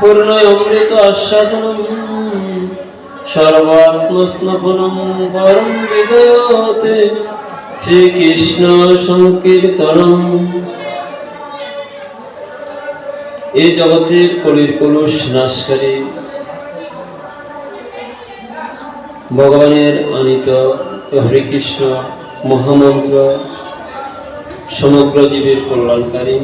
পূর্ণয়মৃত আস্বাদনম সর্বাত্মস্নপনম পরম বিদয়তে শ্রীকৃষ্ণ সংকীর্তনম এই জগতের কলির কলুষ নাশকারী ভগবানের আনিত হরে কৃষ্ণ মহামন্ত্র সমগ্র জীবের কল্যাণকারী,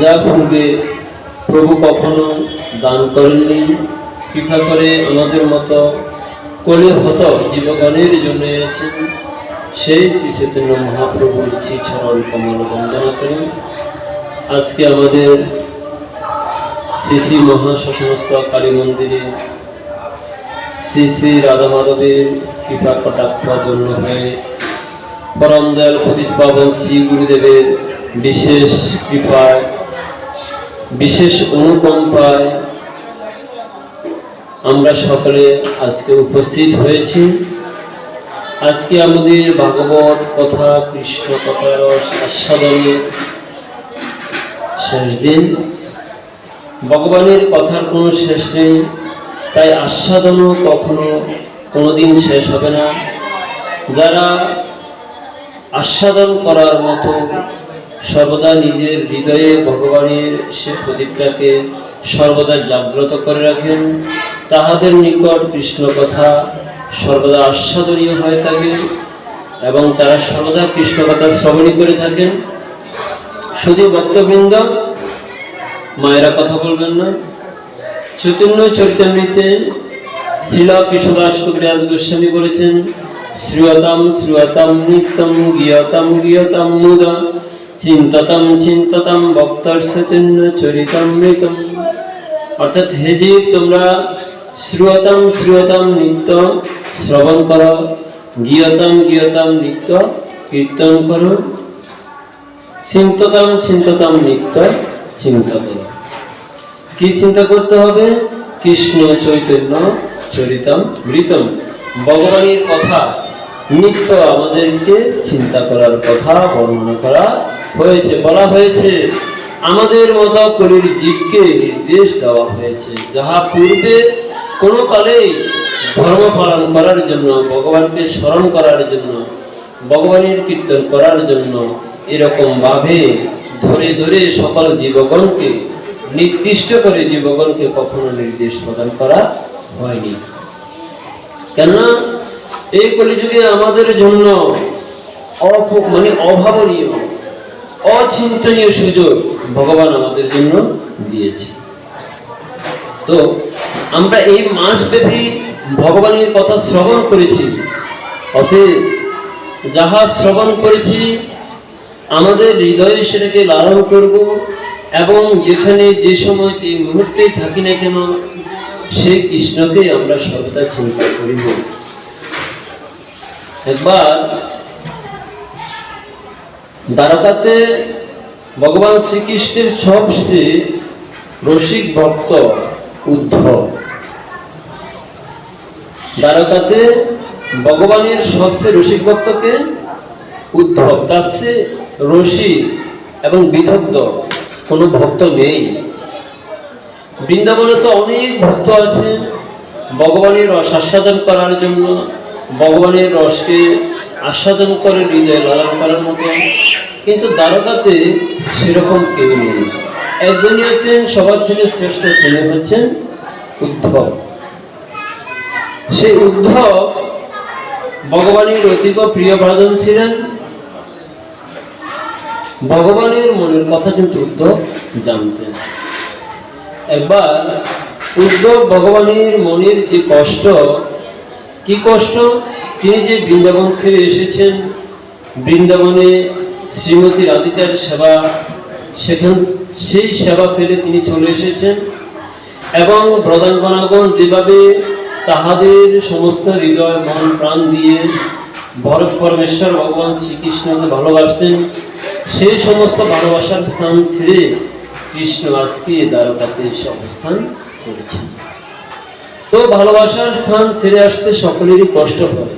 যা পূর্বে প্রভু কখনো দান করেননি, কৃপা করে আমাদের মতো কলির হত জীবগণের জন্য আছেন সেই শ্রী চৈতন্য মহাপ্রভুর চরণ কমল বন্দনা করি আজকে আমাদের শ্রী মহাশ্মস্ত কালী মন্দিরে শ্রী শ্রী রাধা মাধবের কৃপা কটাক্ষ জন্য হয়ে পরম দয়াল পতিত পাবন শ্রী গুরুদেবের বিশেষ কৃপায়, বিশেষ অনুকম্পায় আমরা সকলে আজকে উপস্থিত হয়েছি। আজকে আমাদের ভাগবত কথা, কৃষ্ণ কথার আস্বাদনের শেষ দিন। ভগবানের কথার কোনো শেষ নেই, তাই আস্বাদনও কখনো কোনোদিন শেষ হবে না। যারা আস্বাদন করার মতো সর্বদা নিজের হৃদয়ে ভগবানের সে প্রদীপটাকে সর্বদা জাগ্রত করে রাখেন, তাহাদের নিকট কৃষ্ণ কথা সর্বদা আস্বাদনীয় হয়ে থাকে এবং তারা সর্বদা কৃষ্ণ কথা শ্রবণী করে থাকেন। শুধু ভক্তবৃন্দ? মায়েরা কথা বলবেন না। চৈতন্য চরিতামৃতে শ্রীলা কৃষ্ণদাস কবিরাজ গোস্বামী বলেছেন, শ্রীয়তাম শ্রীয়তাম নিত্যম গিয়তাম গিয়তাম মুদ, চিন্ততাম চিন্ততাম ভক্তর চৈতন্য চরিতামৃতম। অর্থাৎ হে জীব, তোমরা শ্রুয়তাম শ্রুয়তাম নিত্য শ্রবণ করো, গিয়তাম গিয়তাম নিত্য কীর্তন করো। চিন্ততাম চিন্ততাম নিত্য চিন্তা করো কি চিন্তা করতে হবে? কৃষ্ণ চৈতন্য চরিতম মৃতম। ভগবানের কথা, নিত্য আমাদেরকে চিন্তা করার কথা, বর্ণনা করা হয়েছে, বলা হয়েছে। আমাদের মতো কলির জীবকে নির্দেশ দেওয়া হয়েছে। যাহা পূর্বে কোনো কালেই ধর্ম পালন করার জন্য, ভগবানকে স্মরণ করার জন্য, ভগবানের কীর্তন করার জন্য এরকম ভাবে ধরে ধরে সকল জীবগণকে, নির্দিষ্ট করে জীবগণকে কখনো নির্দেশ প্রদান করা হয়নি। কেননা এই কলিযুগে আমাদের জন্য মানে অভাবনীয়, অচিন্তনীয় সুযোগ ভগবান আমাদের জন্য দিয়েছে। তো আমরা এই মাস ব্যাপী ভগবানের কথা শ্রবণ করেছি, অতএব যাহা শ্রবণ করেছি আমাদের হৃদয়ে সেটাকে লালন করব এবং যেখানে যে সময় যে মুহূর্তে থাকি না কেন সেই কৃষ্ণকে আমরা সর্বদা চিন্তা করিব। একবার দ্বারকাতে ভগবান শ্রীকৃষ্ণের সবচেয়ে রসিক ভক্ত উদ্ধব। দ্বারকাতে ভগবানের সবচেয়ে রসিক ভক্তকে উদ্ধব, তার চেয়ে রসিক এবং বিদগ্ধ, কোনো ভক্ত নেই। বৃন্দাবনে তো অনেক ভক্ত আছে। ভগবানের রস আস্বাদন করার জন্য, ভগবানের রসকে আস্বাদন করে, হৃদয়ে লালন করার মতো। কিন্তু দ্বারকাতে সেরকম কেউ নেই। একজনই হচ্ছেন, সবার থেকে শ্রেষ্ঠ তিনি হচ্ছেন উদ্ধব। সেই উদ্ধব ভগবানের অতীব প্রিয় ভাজন ছিলেন। ভগবানের মনের কথা কিন্তু উদ্ধব জানতেন। একবার উদ্ধব ভগবানের মনের যে কষ্ট, কি কষ্ট? তিনি যে বৃন্দাবন ছেড়ে এসেছেন, বৃন্দাবনে শ্রীমতী রাধিকার সেবা, সেখান, সেই সেবা ফেলে তিনি চলে এসেছেন এবং প্রধানগণাগণ যেভাবে তাহাদের সমস্ত হৃদয়, মন, প্রাণ দিয়ে ভরত পরমেশ্বর ভগবান শ্রীকৃষ্ণকে ভালোবাসতেন সেই সমস্ত ভালোবাসার স্থান ছেড়ে কৃষ্ণ আজকে দ্বারকাতে এসে অবস্থান করেছেন। তো ভালোবাসার স্থান ছেড়ে আসতে সকলেরই কষ্ট হয়।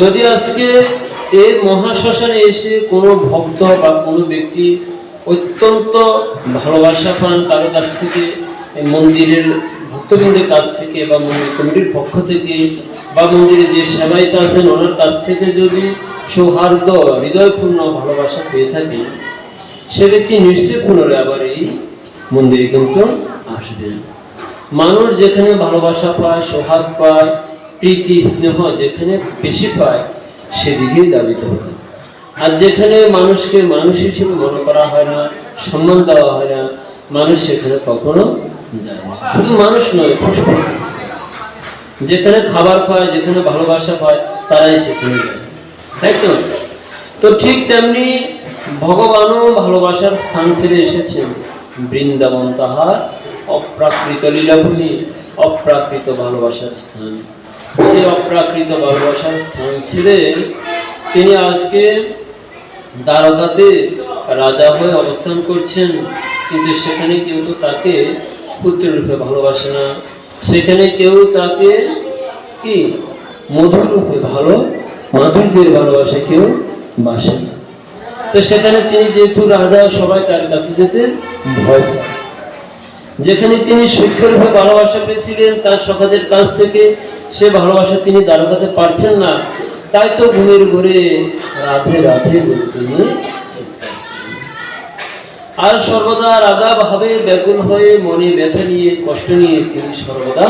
যদি আজকে এই মহাশ্মশানে এসে কোনো ভক্ত বা কোনো ব্যক্তি অত্যন্ত ভালোবাসা পান কারও কাছ থেকে মন্দিরের ভক্তবৃন্দের কাছ থেকে বা মন্দির কমিটির পক্ষ থেকে বা মন্দিরে যে সেবায়িত আছেন, ওনার কাছ থেকে যদি সৌহার্দ্য, হৃদয়পূর্ণ ভালোবাসা পেয়ে থাকে, সে ব্যক্তি নিশ্চয় পুনরায় আবার এই মন্দিরে কিন্তু আসবেন। মানুষ যেখানে ভালোবাসা পায় সৌহার্দ পায়, প্রীতি, স্নেহ যেখানে বেশি পায়, সেদিকেই দাবিত হবে। আর যেখানে মানুষকে মানুষ হিসেবে মনে করা হয় না, সম্মান দেওয়া হয় না, মানুষ সেখানে কখনো যায় শুধু মানুষ নয় পশু। যেখানে খাবার পায়, যেখানে ভালোবাসা পায়, তারাই সেখানে যায়। তাই তো? তো ঠিক তেমনি ভগবানও ভালোবাসার স্থান ছেড়ে এসেছেন। বৃন্দাবন তাহার অপ্রাকৃত লীলাভূমি, অপ্রাকৃত ভালোবাসার স্থান। সেই অপ্রাকৃত ভালোবাসার স্থান ছেড়ে তিনি আজকে দ্বারকাতে রাজা হয়ে অবস্থান করছেন, কিন্তু সেখানে কেউ তো তাকে পুত্ররূপে ভালোবাসে না। সেখানে কেউ তাকে কি? মধুর রূপে ভালো, মাধুর্যের ভালোবাসে কেউ বাসে না। তো সেখানে তিনি যেহেতু রাজা, সবাই তার কাছে যেতে ভয় যেখানে তিনি সূক্ষ্মরূপে ভালোবাসা পেয়েছিলেন, তার সখাদের কাছ থেকে সে ভালোবাসা তিনি দাঁড়াতে পারছেন না। তাই তো ঘুমের ঘুরে রাধে রাধে তিনি। আর সর্বদা রাধা ভাবে ব্যাকুল হয়ে মনে ব্যথা নিয়ে, কষ্ট নিয়ে তিনি সর্বদা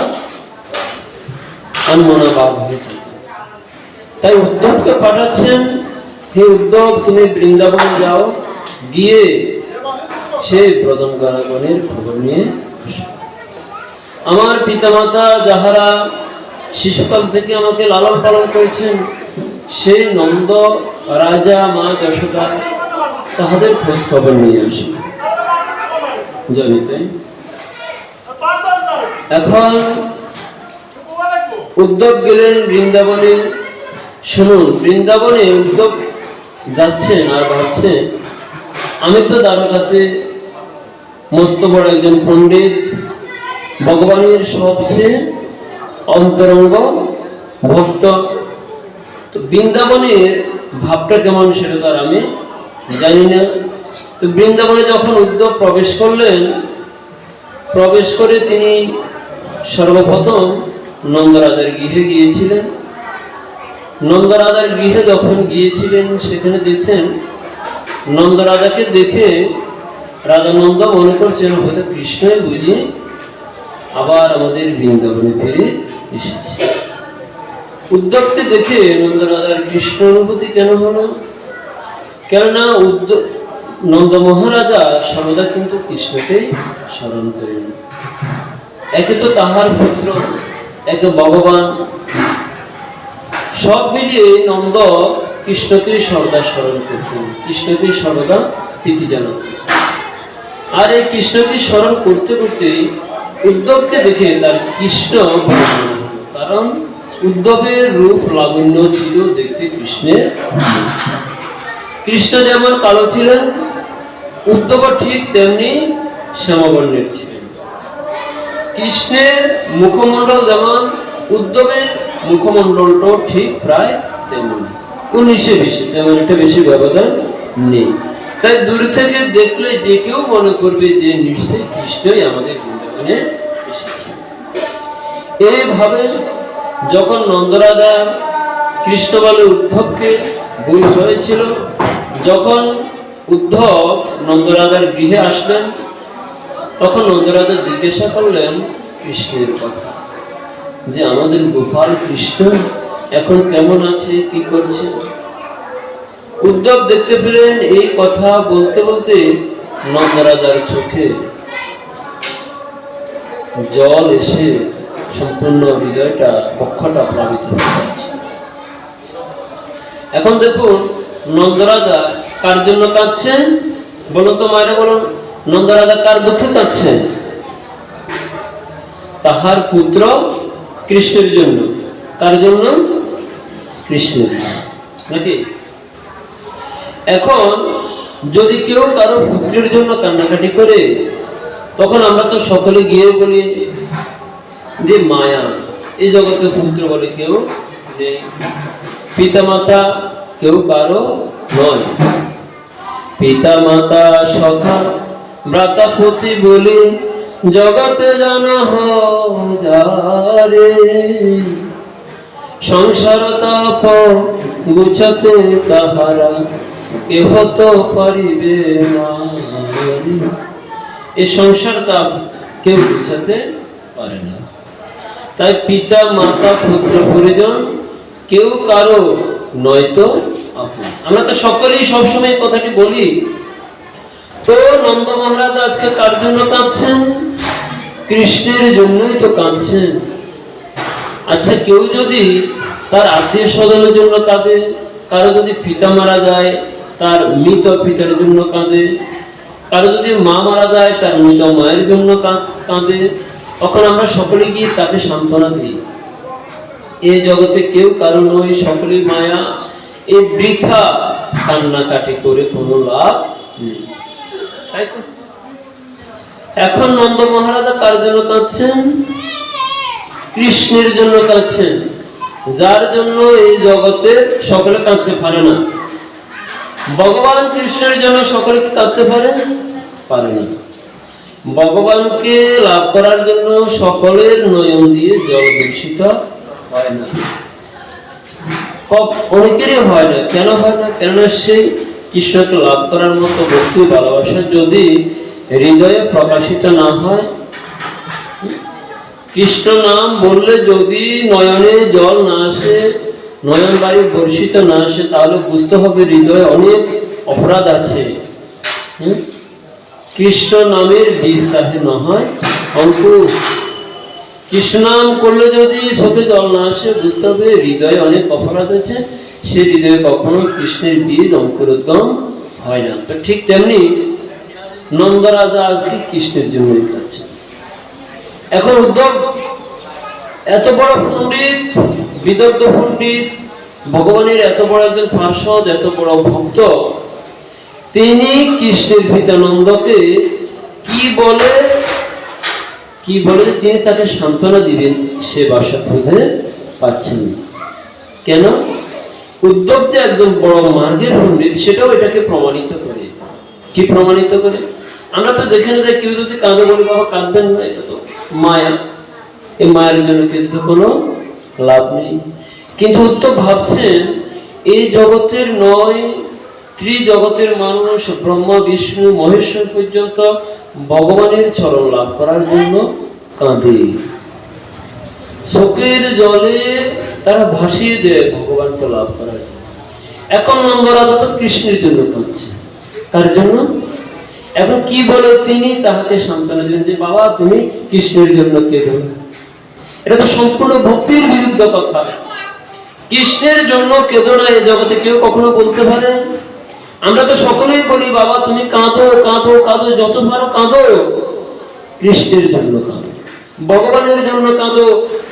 তাই উদ্ধবকে পাঠাচ্ছেন, হে উদ্ধব, তুমি বৃন্দাবন যাও। গিয়ে সে গণের খবর নিয়ে। আমার পিতামাতা যাহারা শিশুকাল থেকে আমাকে লালন পালন করেছেন, সেই নন্দ রাজা মা যশোদা তাহাদের খোঁজ খবর নিয়ে আসি। জানি তাই এখন উদ্যোগ গেলেন বৃন্দাবনে শুনুন, বৃন্দাবনে উদ্যোগ যাচ্ছেন আর ভাবছেন, আমি তো দ্বারকাতে মস্ত বড় একজন পণ্ডিত, ভগবানের সবচেয়ে অন্তরঙ্গ ভক্ত। তো বৃন্দাবনের ভাবটা কেমন সেটা তো আর আমি জানি না। তো বৃন্দাবনে যখন উদ্যোগ প্রবেশ করলেন, প্রবেশ করে তিনি সর্বপ্রথম নন্দরাজার গৃহে গিয়েছিলেন। নন্দরাজার গৃহে যখন গিয়েছিলেন, সেখানে দেখছেন নন্দরাজাকে দেখে রাজা নন্দ মনে করছেন, হয়তো কৃষ্ণই বুঝি আবার আমাদের বৃন্দাবনে ফিরে এসেছে। উদ্যোগকে দেখে নন্দরাজার কৃষ্ণ অনুভূতি কেন হলো? কেননা উদ্যোগ নন্দ মহারাজা সর্বদা কিন্তু কৃষ্ণকেই স্মরণ করেন। একে তো তাহার পুত্র, একে ভগবান। সব মিলিয়ে নন্দ কৃষ্ণকে সর্বদা স্মরণ করতেন কৃষ্ণকে সর্বদা প্রীতি জানাতেন। আর এই কৃষ্ণকে স্মরণ করতে করতে উদ্ধবকে দেখে তার কৃষ্ণ। কারণ উদ্ধবের রূপ লাবণ্য ছিল দেখতে কৃষ্ণের। কৃষ্ণ যেমন কালো ছিলেন উদ্ধব ঠিক তেমনি শ্যামবর্ণের ছিলেন। কৃষ্ণের মুখমণ্ডল যেমন উদ্ধবের মুখমণ্ডলটাও ঠিক প্রায় তেমন। উনিশে বিশে, তেমন একটা বেশি ব্যবধান নেই। তাই দূর থেকে দেখলে যে কেউ মনে করবে যে নিশ্চয়ই কৃষ্ণই আমাদের বৃন্দাবনে এসেছে এইভাবে যখন নন্দরাজা কৃষ্ণ বলে উদ্ধবকে ভুল হয়েছিল, যখন উদ্ধব নন্দরাজার গৃহে আসলেন। তখন নন্দরাজা জিজ্ঞাসা করলেন, কৃষ্ণের কথা। যে আমাদের গোপাল কৃষ্ণ এখন কেমন আছে, কি করছে? উদ্ধব দেখতে পেলেন এই কথা বলতে বলতে নন্দরাজার চোখে জল এসে সম্পূর্ণ হৃদয়টা পক্ষটা প্লাবিত হয়ে যাচ্ছে। এখন দেখুন, নন্দরাজা কার জন্য কাঁদছেন বলুন তো মায়েরা বলুন নন্দরাজা কার দুঃখে কাঁদছেন তাহার পুত্র কৃষ্ণের জন্য। কার জন্য? কৃষ্ণের নাকি? এখন যদি কেউ কারও পুত্রের জন্য কান্নাকাটি করে, তখন আমরা তো সকলে গিয়ে বলি যে, মায়া, এই জগতে পুত্র বলে কেউ যে পিতা মাতা কেউ কারও নয়। পিতা মাতা সখা ভ্রাতাপতি বলি, জগতে জানা হারে সংসার তাপ গুছাতে তাহারা, কেহ তো পারিবে এই সংসার তাপ কেউ গুছাতে পারে না। তাই পিতা, মাতা, পুত্র, পরিজন, কেউ কারও নয়তো আপন। আমরা তো সকলেই সবসময় কথাটি বলি। তো নন্দ মহারাজ আজকে কার জন্য কাঁদছেন? কৃষ্ণের জন্যই তো কাঁদছেন। আচ্ছা কেউ যদি তার আত্মীয় স্বজনের জন্য কাঁদে, কারও যদি পিতা মারা যায়, তার মৃত পিতার জন্য কাঁদে, কারও যদি মা মারা যায়, তার মৃত মায়ের জন্য কাঁদে, তখন আমরা সকলে গিয়ে তাকে সান্ত্বনা দিই। এ জগতে কেউ কারও নয়, সকলেই মায়া। এই বৃথা কান্নাকাটি করে কোনো লাভ নেই। এখন নন্দ মহারাজা কার জন্য কাঁদছেন? কৃষ্ণের জন্য কাঁদছেন। যার জন্য এই জগতে সকলে কাঁদতে পারে না। ভগবান কৃষ্ণের জন্য সকলে কি কাঁদতে পারে? পারে না ভগবানকে লাভ করার জন্য সকলের নয়ন দিয়ে জল দূষিত হয় না। ক- অনেকেরই হয় না। কেন হয় না? কেননা সেই লাভ করার মতো ভক্তি ভালোবাসা যদি হৃদয়ে প্রকাশিত না হয়, কৃষ্ণ নাম বললে যদি নয়নে জল না আসে, নয়ন বাড়ি বর্ষিত না আসে, তাহলে বুঝতে হবে হৃদয়ে অনেক অপরাধ আছে। কৃষ্ণ নামের বীজ কৃষ্ণ নাম করলে যদি চোখে জল না আসে, বুঝতে হবে হৃদয়ে অনেক অপরাধ আছে। সে হৃদয়ে কখনো কৃষ্ণের বীজ অঙ্কুরোদ্গম হয় না। তো ঠিক তেমনি নন্দরাজা আজকে কৃষ্ণের জন্যই কাছে এখন উদ্ধব, এত বড় পণ্ডিত, বিদগ্ধ পণ্ডিত, ভগবানের এত বড় একজন পার্শ্বদ, এত বড় ভক্ত, তিনি কৃষ্ণের পিতানন্দকে কি বলে কি বলে তিনি তাকে সান্ত্বনা দিবেন, সে বাসা খুঁজে পাচ্ছেন কেন? উদ্ধব যে একজন বড় মার্গের পণ্ডিত সেটাও এটাকে প্রমাণিত করে। কি প্রমাণিত করে? আমরা তো দেখে না যে কেউ যদি কাঁদে বলি, বাবা, কাঁদবেন না, এটা তো মায়া। এই মায়ের জন্য কিন্তু কোনো লাভ নেই। কিন্তু উত্তর ভাবছেন, এই জগতের নয়, ত্রিজগতের মানুষ, ব্রহ্মা, বিষ্ণু, মহেশ্বর পর্যন্ত ভগবানের চরণ লাভ করার জন্য কাঁদে। চোখের জলে তারা ভাসিয়ে দেয় ভগবানকে লাভ করার জন্য। এখন নন্দরাজা তো কৃষ্ণের জন্য কাঁদছে। তার জন্য? এখন কি বলে তিনি? তাহাকে সান্ত্বনা দিলেন যে, বাবা, তুমি কৃষ্ণের জন্য কেঁদো না। এটা তো সম্পূর্ণ ভক্তির বিরুদ্ধ কথা। কৃষ্ণের জন্য কেঁদো না জগতে কেউ কখনো বলতে পারে আমরা তো সকলেই বলি, বাবা, তুমি কাঁদো কাঁদো কাঁদো, যত পারো কাঁদো। কৃষ্ণের জন্য কাঁদো, ভগবানের জন্য কাঁদো।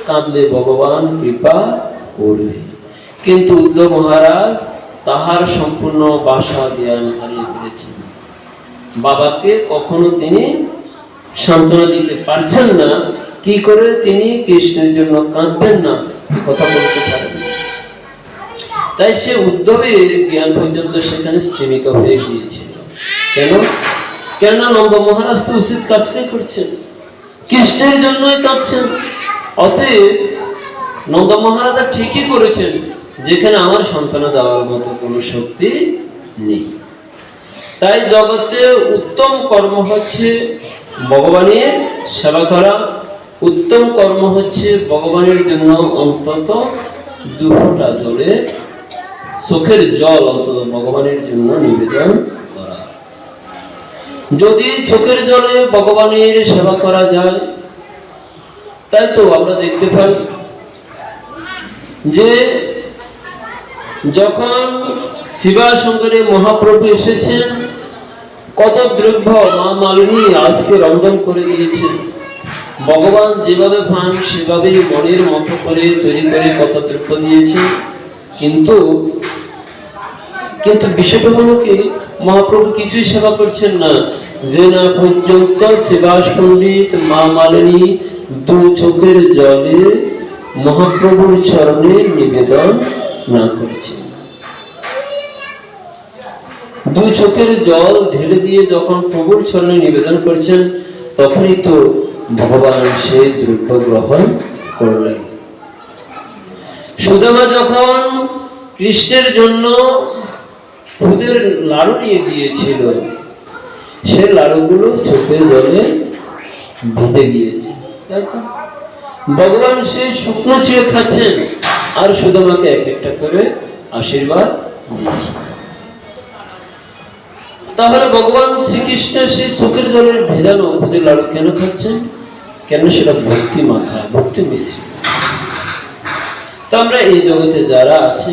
কাঁদলে ভগবান কৃপা করবে। কিন্তু উদ্ধব মহারাজ তাহার সম্পূর্ণ বাসা জ্ঞান হারিয়ে ফেলেছেন। বাবাকে কখনো তিনি সান্ত্বনা দিতে পারছেন না। কি করে তিনি কৃষ্ণের জন্য কাঁদবেন না? কথা বলতে পারেন। তাই সে উদ্ধবের জ্ঞান পর্যন্ত সেখানে স্থিমিত হয়ে গিয়েছিল। কেন? কেন নন্দ মহারাজ তো উচিত কাজটাই করছেন। কৃষ্ণের জন্যই কাঁদছেন। অতএব নন্দ মহারাজা ঠিকই করেছেন, যেখানে আমার সান্ত্বনা দেওয়ার মতো কোনো শক্তি নেই। তাই জগতে উত্তম কর্ম হচ্ছে ভগবানের সেবা করা। উত্তম কর্ম হচ্ছে ভগবানের জন্য অন্তত দু ফোঁটা জলে চোখের জল অন্তত ভগবানের জন্য নিবেদন করা। যদি চোখের জলে ভগবানের সেবা করা যায়, তাই তো আমরা দেখতে পাই যে যখন শিবাশঙ্করে মহাপ্রভু এসেছেন, কত দ্রব্য মা মালিনী আজকে রন্ধন করে দিয়েছেন। ভগবান যেভাবে পান সেভাবেই মনের মতো করে তৈরি করে কত দ্রব্য দিয়েছেন। কিন্তু কিন্তু বিষয়টা হলো কি মহাপ্রভু কিছুই সেবা করছেন না। যে না পর্যন্ত শিবাস পণ্ডিত মা মালিনী দু চোখের জলে মহাপ্রভুর চরণে নিবেদন না করছেন দু চোখের জল ঢেলে দিয়ে যখন প্রভুর চরণে নিবেদন করছেন, তখনই তো ভগবান সে দ্রব্য গ্রহণ করলেন। সুদামা যখন কৃষ্ণের জন্য খুদের লাড়ু নিয়ে দিয়েছিল। সে লাড়ুগুলো চোখের জলে ধুতে গিয়েছে। ভগবান সে শুকনো ছিঁড়ে খাচ্ছেন আর সুদামাকে এক একটা করে আশীর্বাদ দিয়েছে। তাহলে ভগবান শ্রীকৃষ্ণ সেই চোখের জলের ভেজানো খুদের লাড়ু কেন খাচ্ছেন? কেন সেটা ভক্তি মাথায়, ভক্তি মিশ্রিত? তো আমরা এই জগতে যারা আছে